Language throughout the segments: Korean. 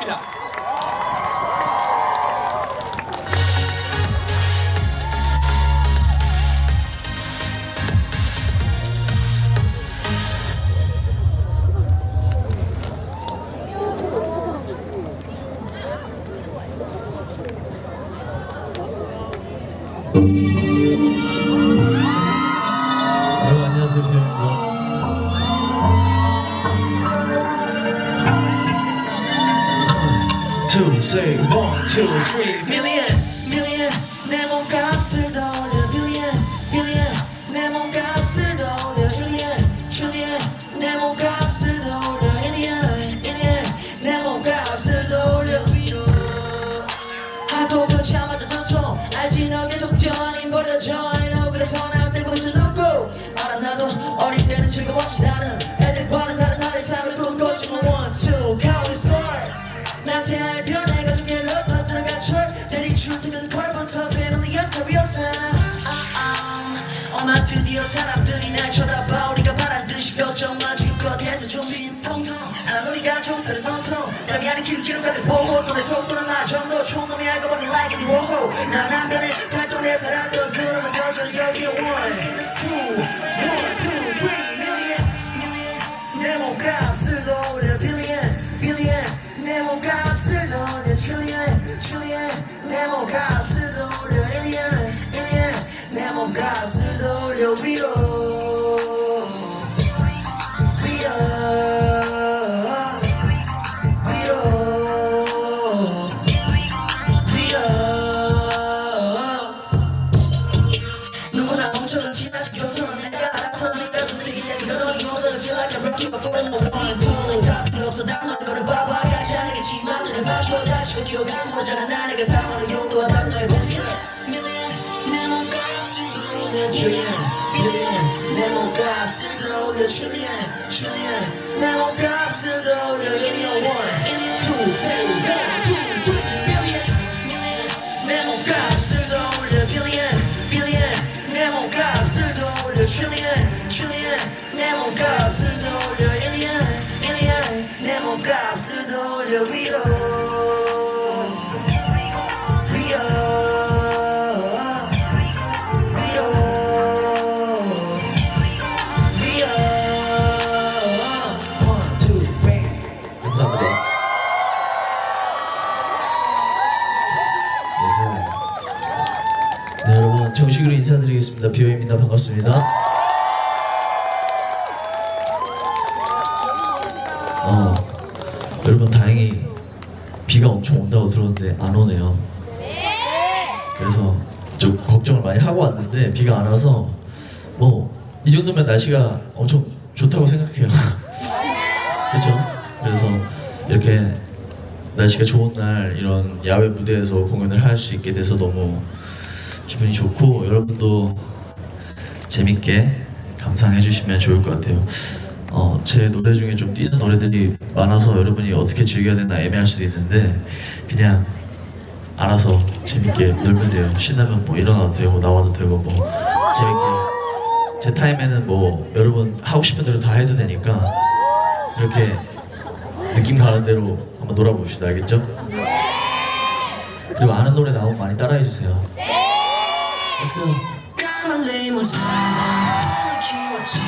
부탁드립니다. Two, three 길길을 가득 보고 또내 속도는 나 정도 총놈이 알고 보니 like it 워고 난안 변해 달동네 살았던 그 지나치켜서 내가 알아서 내가 쓰기에 그런 이모들은 feel like a rocket before the one. pulling up 필요 없어 당한 거를 봐봐. 같이 하겠지만 눈을 맞춰 다시 그 뛰어가는 거잖아 네 여러분 정식으로 인사드리겠습니다 비영입니다 반갑습니다 어 여러분 다행히 비가 엄청 온다고 들었는데 안 오네요 그래서 좀 걱정을 많이 하고 왔는데 비가 안 와서 뭐 이 정도면 날씨가 엄청 좋다고 생각해요. 그렇죠? 그래서 이렇게 날씨가 좋은 날 이런 야외 무대에서 공연을 할 수 있게 돼서 너무 기분이 좋고 여러분도 재밌게 감상해 주시면 좋을 것 같아요. 어, 제 노래 중에 좀 뛰는 노래들이 많아서 여러분이 어떻게 즐겨야 되나 애매할 수도 있는데 그냥 알아서 재밌게 놀면 돼요. 신나면 뭐 일어나도 되고 나와도 되고 뭐 재밌게 제 타임에는 뭐 여러분 하고 싶은 대로 다 해도 되니까 이렇게 느낌 가는 대로 한번 놀아봅시다. 알겠죠? 그리고 아는 노래 나오면 많이 따라해 주세요. Let's go. 까만 리무진 날 키웠지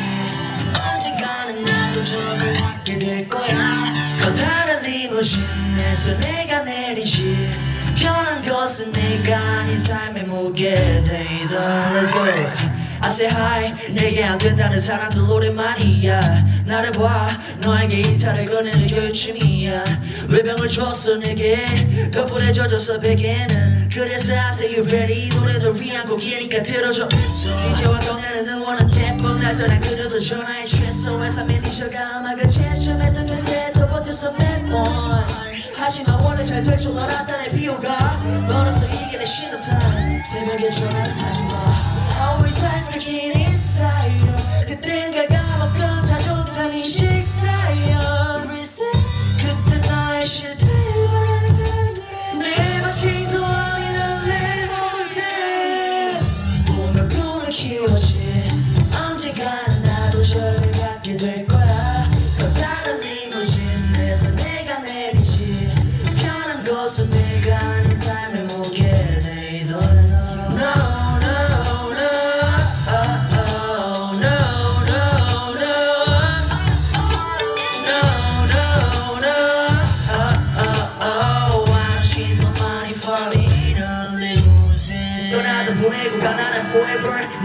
언젠가는 나도 저걸 갖게 될 거야 커다란 리무진에서 내가 내리지 변한 것은 내가 네 삶의 무게되이다 Let's go. I say hi 내게 안 된다는 사람들 오랜만이야. 나를 봐 너에게 인사를 건네는 요즘이야. 외병을 줬어 내게. 거풀에 젖어서 베개는 그래서 you ready. 노래도 위한 곡이니까 들어줘. 이제와 동네는 응원은 예쁜 날 떠나 그려도 전화해 최소에서 매니저가 음악을 제청했던 그때도 버텼어 몇번 하지만 원래 잘 될 줄 알았다네 비호가. 멀어서 이게 내 쉬는 타임 새벽에 전화를 하지마. Always heartbreaking inside 그땐가 까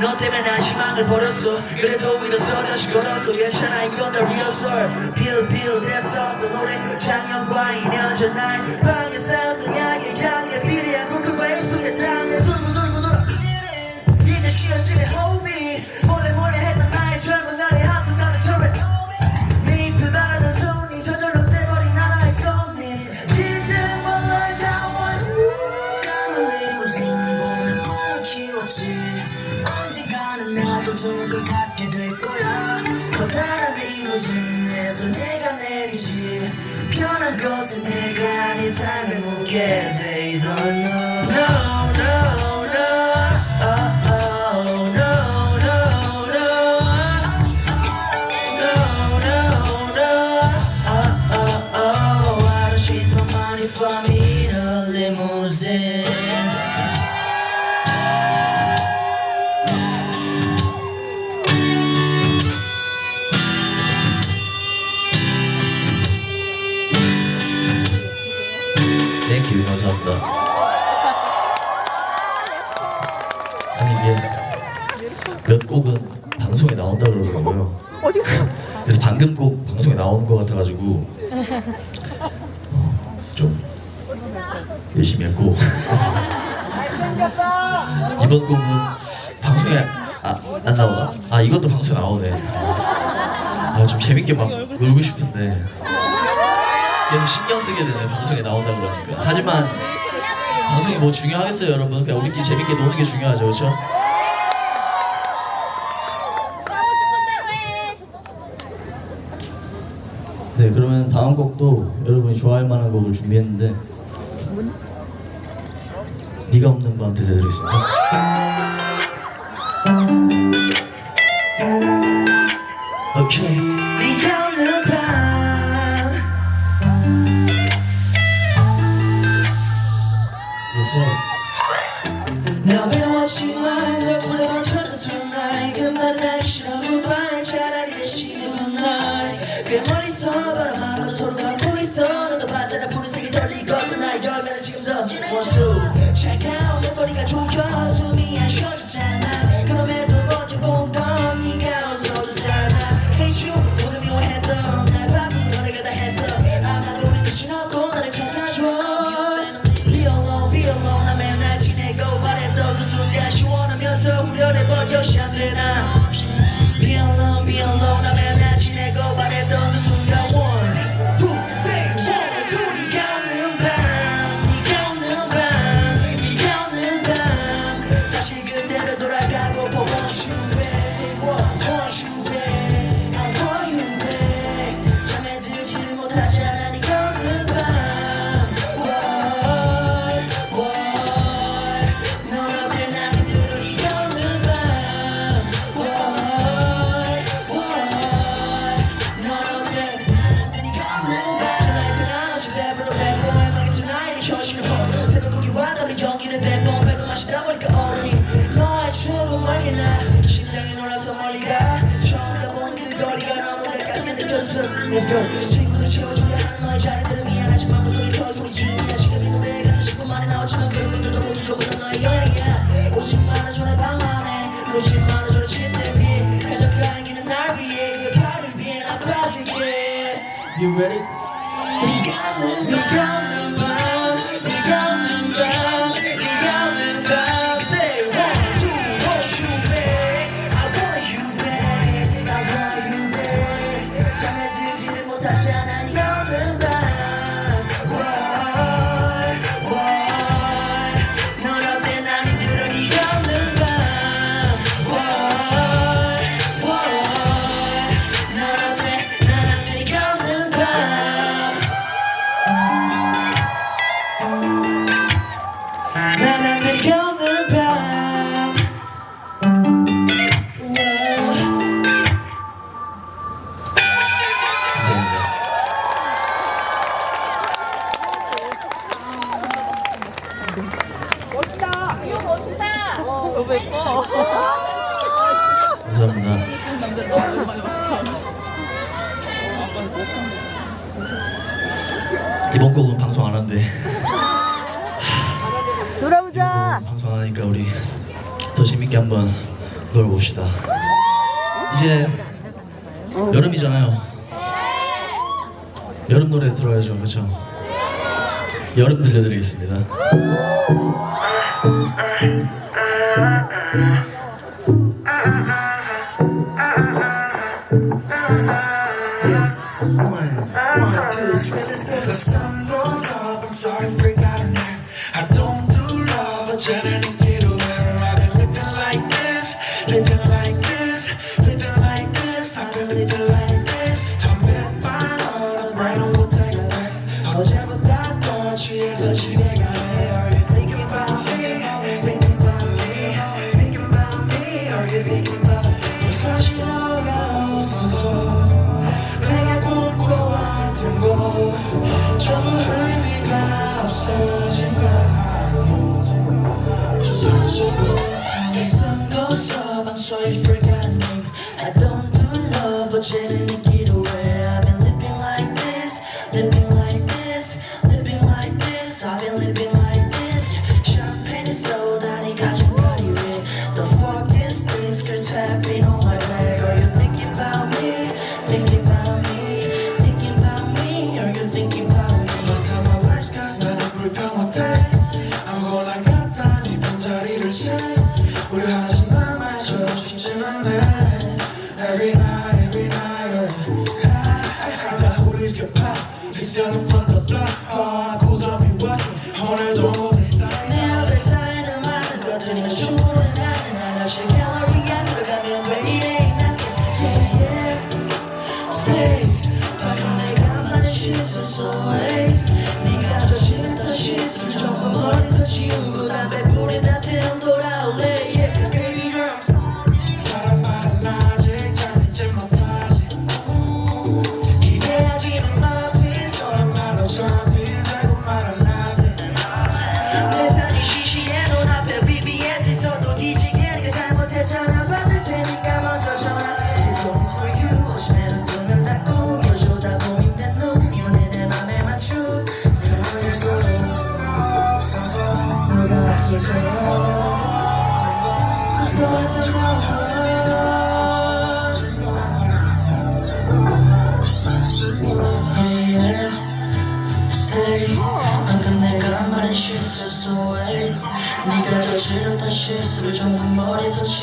너 때문에 난 희망을 버렸어. 그래도 믿었어 다시 걸었어 괜찮아. 이건 다 리허설 빌빌 됐었던 노래 작년과 2년 전날 방에 싸웠던 이야기 향해 비리한 꿈과 순간 다내 손으로 아니 이게 몇 곡은 방송에 나온다고 그러더라고요. 그래서 방금 곡 방송에 나오는 것 같아가지고 어, 좀 열심히 했고 이번 곡은 방송에 아, 안 나오나? 아 이것도 방송에 나오네. 아 좀 재밌게 막 놀고 싶은데 계속 신경 쓰게 되네 방송에 나온다고 그러니까. 하지만 방송이 뭐 중요하겠어요 여러분 그냥 우리끼리 재밌게 노는 게 중요하죠 그렇죠? 네 그러면 다음 곡도 여러분이 좋아할 만한 곡을 준비했는데 네가 없는 밤 들려드리겠습니다 Now when I watch you mind, I put on my trust tonight. 그 말은 하기 싫어, goodbye. 차라리 다시 방송하니까 우리 더 재밌게 한번 놀아봅시다. 이제 여름이잖아요. 여름 노래 들어야죠, 그렇죠? 여름 들려드리겠습니다. Yes, one, one, two, three, let's go. The sun goes up. I'm sorry, freak out. I don't. ചരണം sorry 방금 내가 많이 씻었어 hey. 네가 젖은 듯 씻을 조금 멀리서 지우고 담배 불에 다 태운 돌아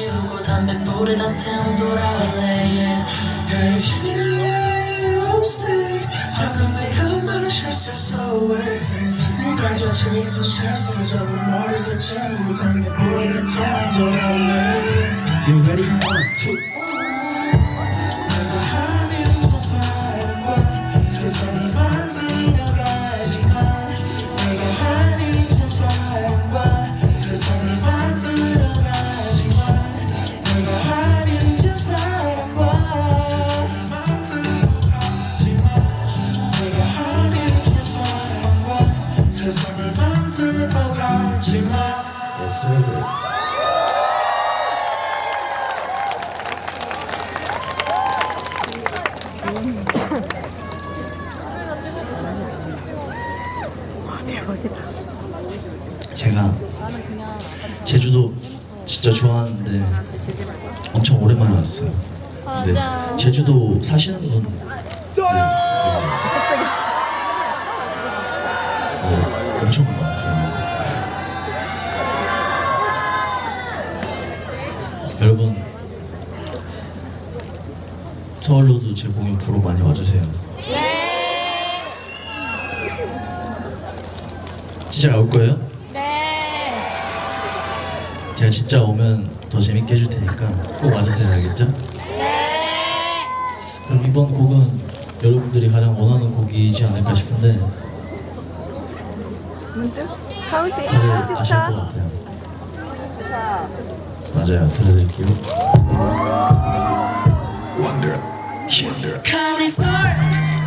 머리서 지우고 담배 불에 다 태운 돌아올래 yeah. Hey, you stay 방금 내가 말한 실수였어 wait 네가 저지르던 실수를 전부 머리서 지우고 담배 불에 다 태운 돌아올래 You ready? One, two. 내가 하는 저 사람과 세상이 제주도 진짜 좋아하는데 엄청 오랜만에 왔어요. 근데 제주도 사시는 분 네, 네. 어, 엄청 많죠. 여러분 서울로도 제 공연 보러 많이 와주세요. 진짜 올 거예요? 네. 제가 진짜 오면 더 재밌게 해줄 테니까 꼭 와주세요, 알겠죠? 네. 그럼 이번 곡은 여러분들이 가장 원하는 곡이지 않을까 싶은데 문득 다들 카운트 아실 것 같아요. 맞아요, 들려드릴게요. Counting stars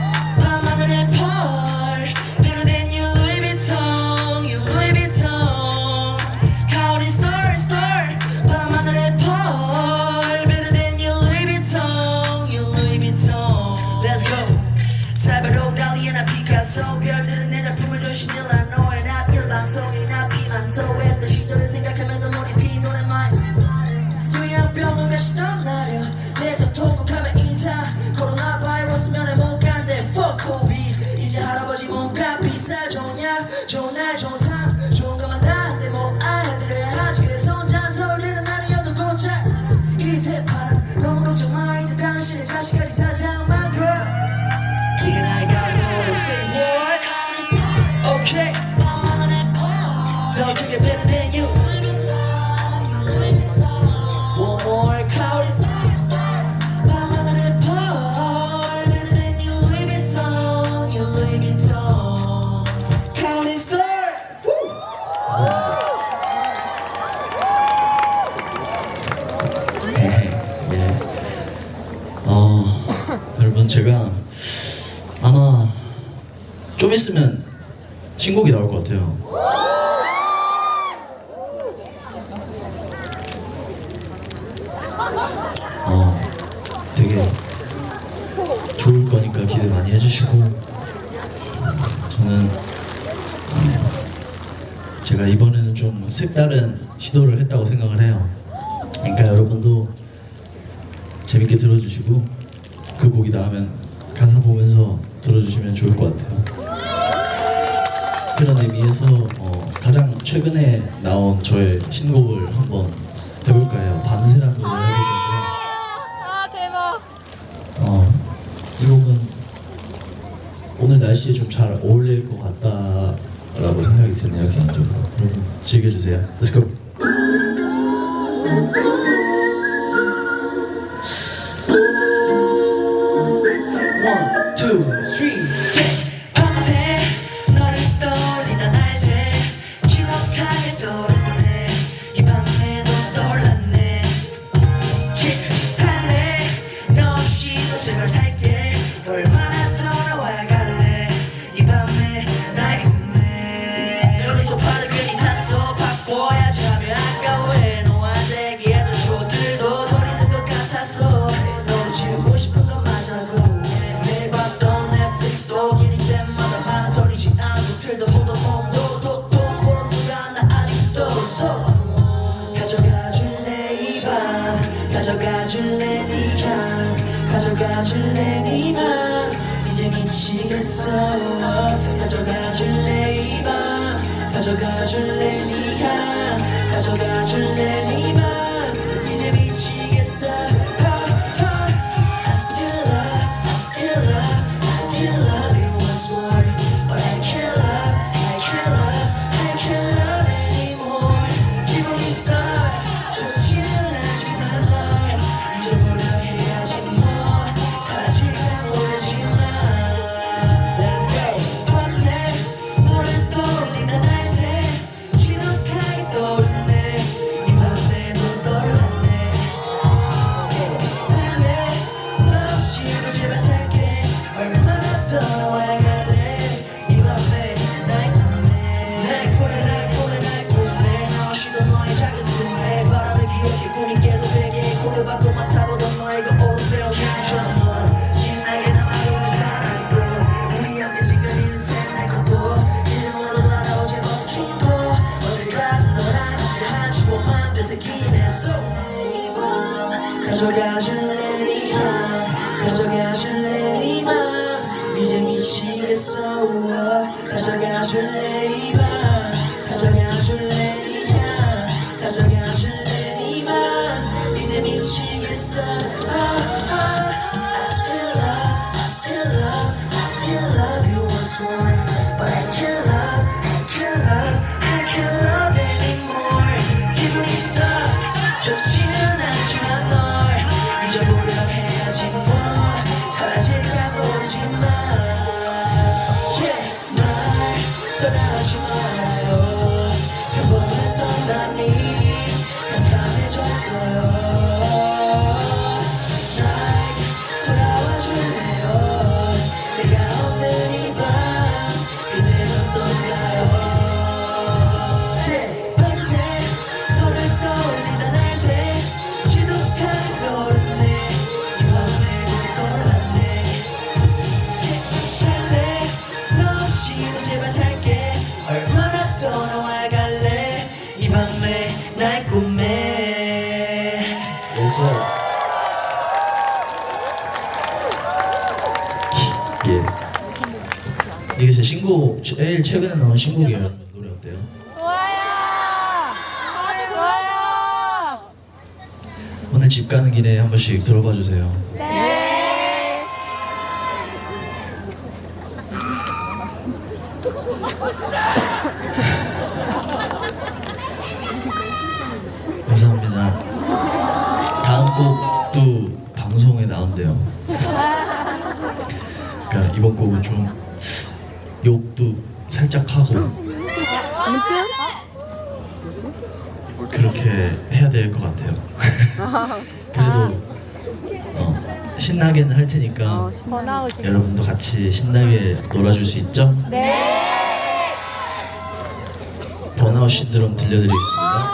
같아요. 어, 되게 좋을 거니까 기대 많이 해주시고 저는 네, 제가 이번에는 좀 색다른 시도를 했다고 생각을 해요. 그러니까 여러분도 재밌게 들어주시고 그 곡이 나오면 최근에 나온 저의 신곡을 한번 해볼까요? 밤새란 노래 아, 해볼 건데요. 아 대박. 어, 이 곡은 오늘 날씨에 좀 잘 어울릴 것 같다라고 생각이 드네요 개인적으로. 음, 즐겨주세요. Let's go. 가져가줄래 네맘 이제 미치겠어. 가져가줄래 이밤 가져가줄래 네가 가져가줄래 네맘 최근에 나온 신곡이에요. 노래 어때요? 좋아요. 좋아요. 오늘 집 가는 길에 한 번씩 들어봐 주세요. 네. 하고 그렇게 해야 될 것 같아요. 그래도 어, 신나게는 할 테니까 어, 여러분도 같이 신나게 놀아줄 수 있죠? 네. 번아웃 신드롬 들려드리겠습니다.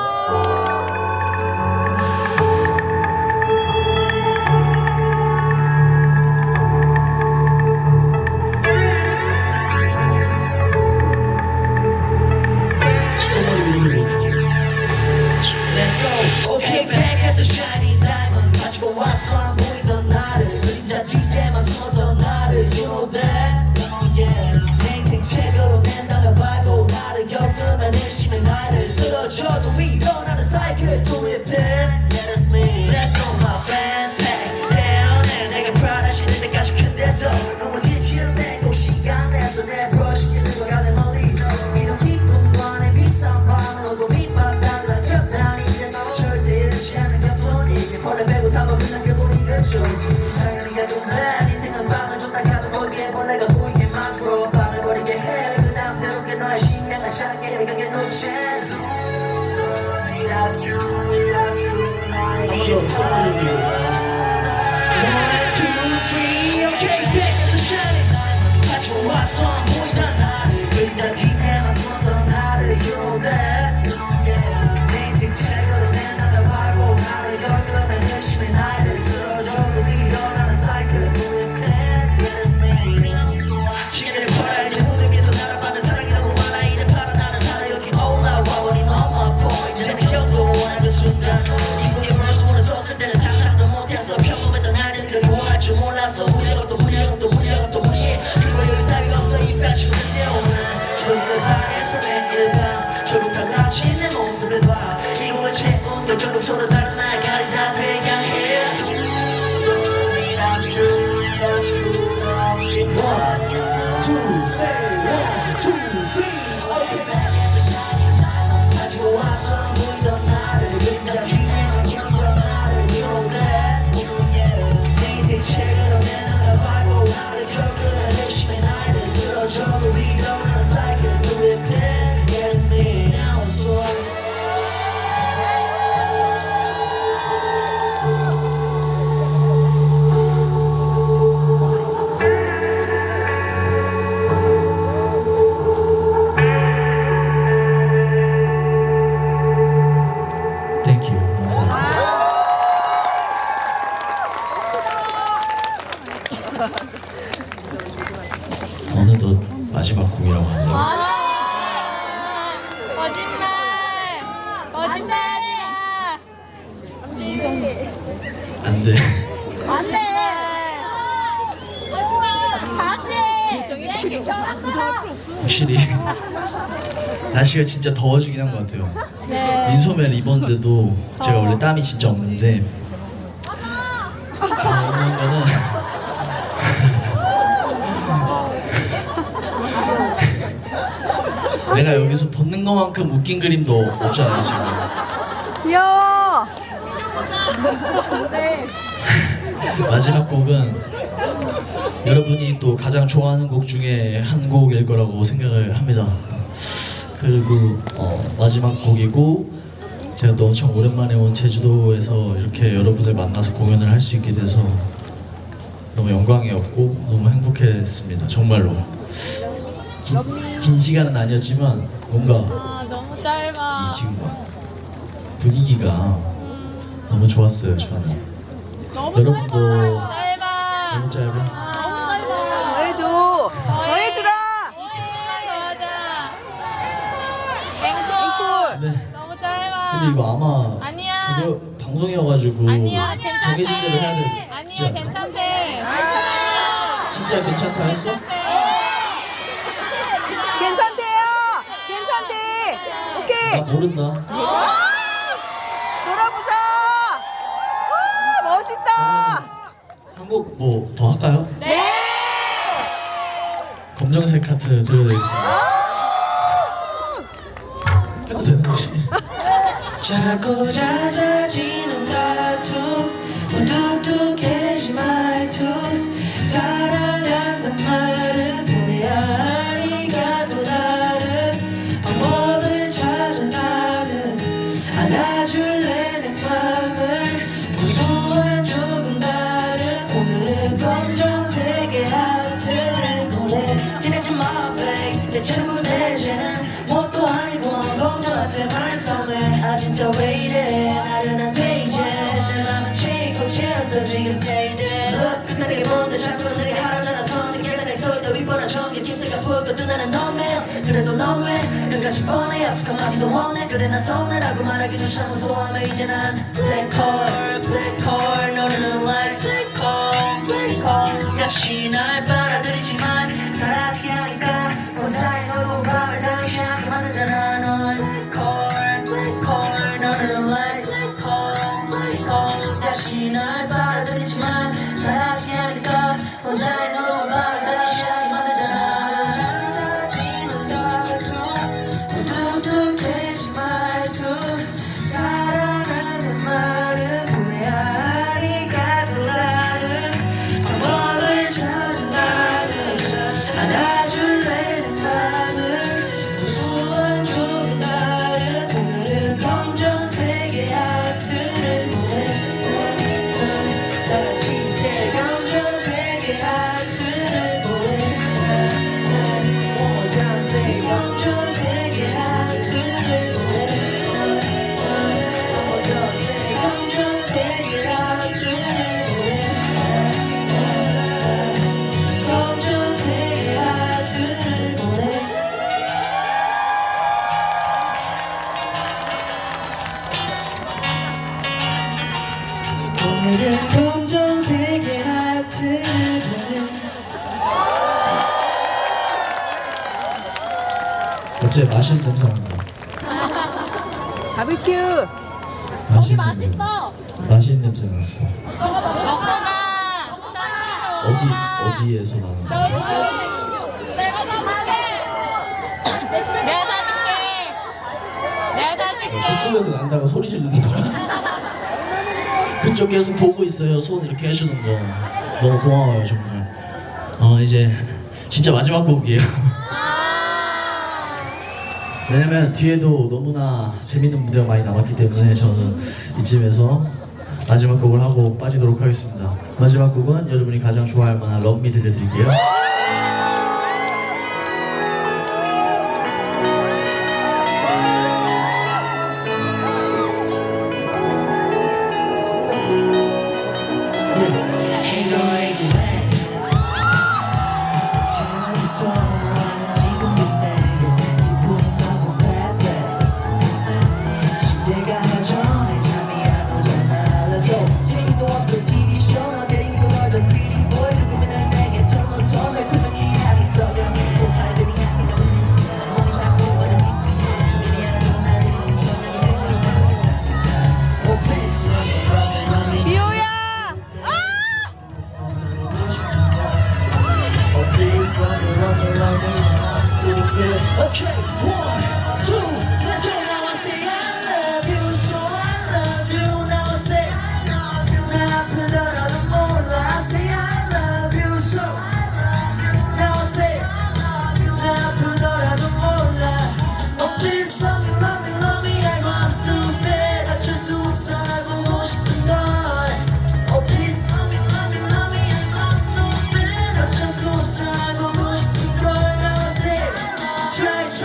사람이 진짜 없는데. 이거는 내가 여기서 벗는 것만큼 웃긴 그림도 없잖아 지금? 귀여워! 마지막 곡은 여러분이 또 가장 좋아하는 곡 중에 한 곡일 거라고 생각을 합니다. 그리고 어, 마지막 곡이고 제가 또 엄청 오랜만에 온 제주도에서 이렇게 여러분들 만나서 공연을 할 수 있게 돼서 너무 영광이었고 너무 행복했습니다. 정말로 긴, 긴 시간은 아니었지만 뭔가 아, 너무 짧아. 이 지금 분위기가 너무 좋았어요. 저는 너무 여러분도 짧아. 짧아. 너무 짧아. 근데 이거 아마 아니야. 그거 방송이어가지고 아니야, 정해진 대로 해야 돼. 아니야 괜찮대. 진짜 괜찮다 했어? 괜찮대요. 괜찮대. 오케이. 모른다. 놀아보자. 와, 멋있다. 한국 뭐 더 할까요? 네. 검정색 카트 들려드리겠습니다. 자꾸 잦아지는 다툼. 무뚝뚝해진 말투. 사랑한단 말은 분해야 네가 또 다른 방법을 찾아 나는 안아줄래 내 맘을. 고소한 조금 다른 오늘은 검정색의 하트를 보내. 티내지 마 babe. 내 친구 대신 진짜 왜 이래? 나른한 페이지. 내 맘은 치고 지었어. 지금 Look 나에게 뭔데 자꾸 너에게 하라잖아. 손에 계산에 소리도 윗보라 전개 김새가 보였거든 나는 너맨 그래도 넌왜 끝까지 뻔해. 약속한 마디도 원해. 그래 난 서운해라고 말하기조차 무서워하며 이제 난 Black hole 너는 like Black hole Black hole. 빨아들이 안아 냄새. 났어. 어디 어디에서 나는 거야? 내가 사줄게. 내가 사줄게. 내가 사줄게. 그쪽에서 난다고 소리 지르는 거야. 그쪽 계속 보고 있어요. 손 이렇게 해주는 거 너무 고마워요 정말. 어 이제 진짜 마지막 곡이에요. 왜냐면 뒤에도 너무나 재밌는 무대가 많이 남았기 때문에 저는 이쯤에서 마지막 곡을 하고 빠지도록 하겠습니다. 마지막 곡은 여러분이 가장 좋아할 만한 럼미 들려드릴게요.